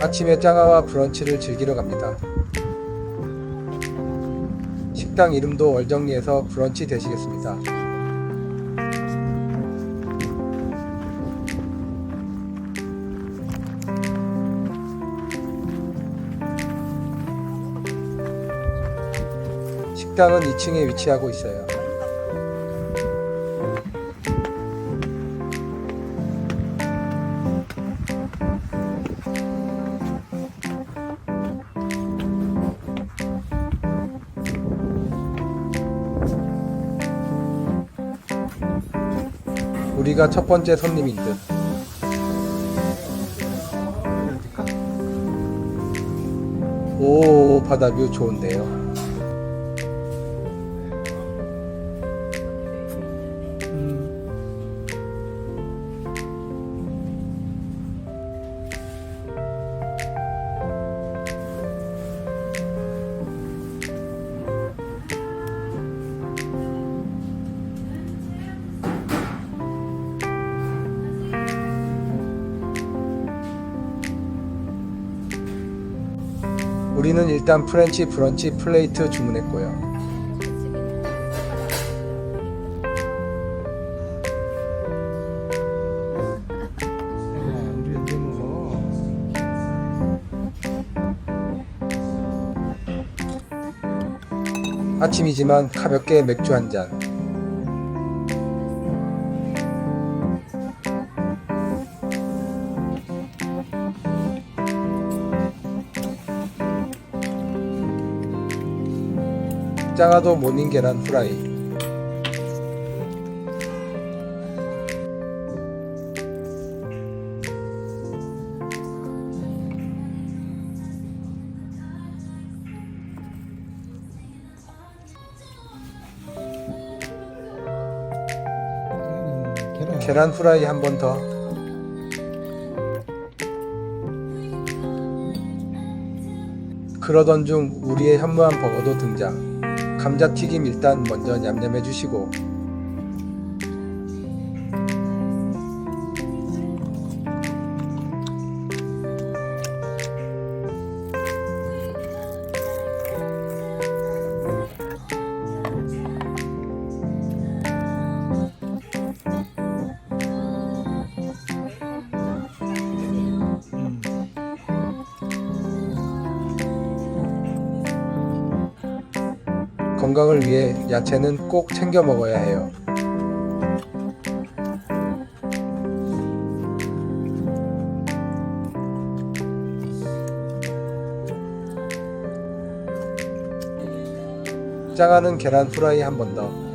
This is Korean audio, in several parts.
아침에 짱아와 브런치를 즐기러 갑니다. 식당 이름도 월정리에서 브런치 되시겠습니다. 식당은 2층에 위치하고 있어요. 우리가 첫 번째 손님인 듯. 오, 바다 뷰 좋은데요. 우리는 일단 프렌치 브런치 플레이트 주문했고요. 아침이지만 가볍게 맥주 한 잔. 짱아도 모닝 계란 후라이. 계란. 계란 후라이 한 번 더. 그러던 중 우리의 현무암 버거도 등장. 감자튀김 일단 먼저 냠냠해 주시고 건강을 위해 야채는 꼭 챙겨 먹어야 해요. 짱아는 계란 후라이 한 번 더.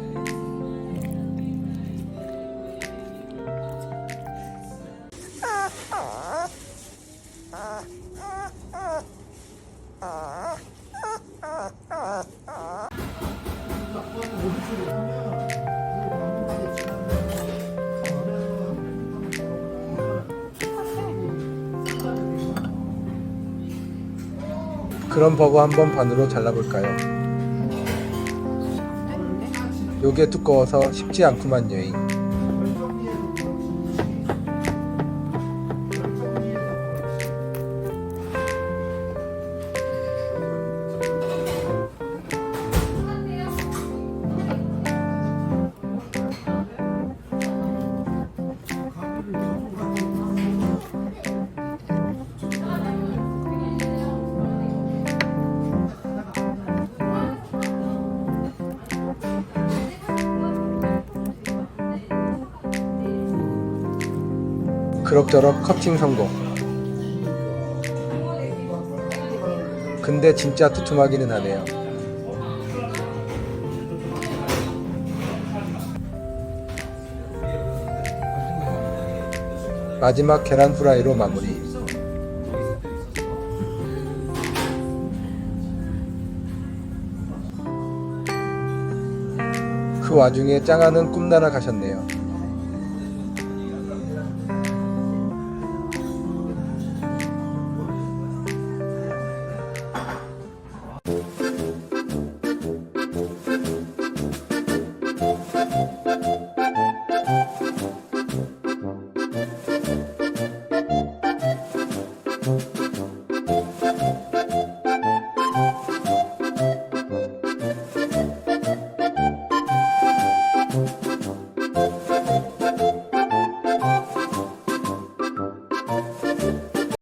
그럼 버거 한번 반으로 잘라볼까요? 요게 두꺼워서 쉽지 않구만 여행. 그럭저럭 커팅 성공. 근데 진짜 두툼하기는 하네요. 마지막 계란 후라이로 마무리. 그 와중에 짱아는 꿈나라 가셨네요.